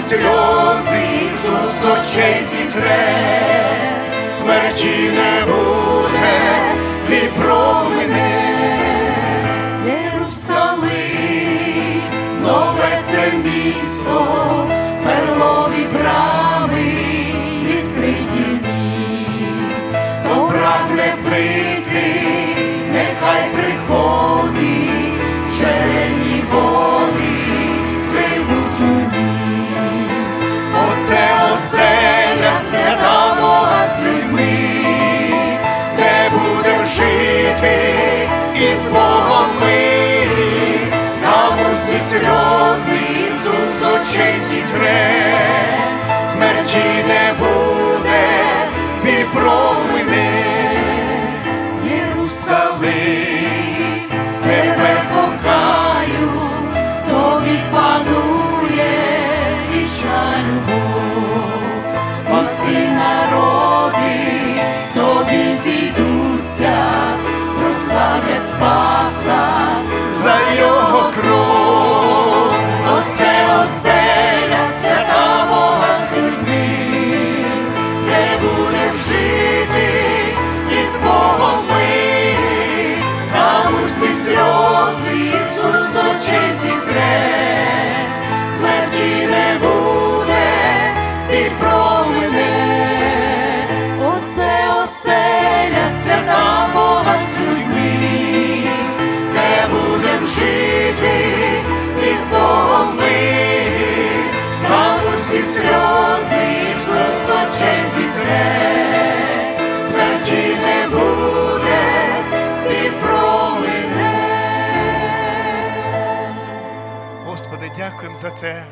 сльози з очей зітре, смерті не буде, і промине. Єрусалим, нове це місто, перлові брами відкриті міст, то прагне прийти, нехай приходить, черені води жити і з Богом ми, там усі сльози Ісус з очей зітре, там сльози з очей зітре, смерті не буде, і промине. Господи, дякуємо за те,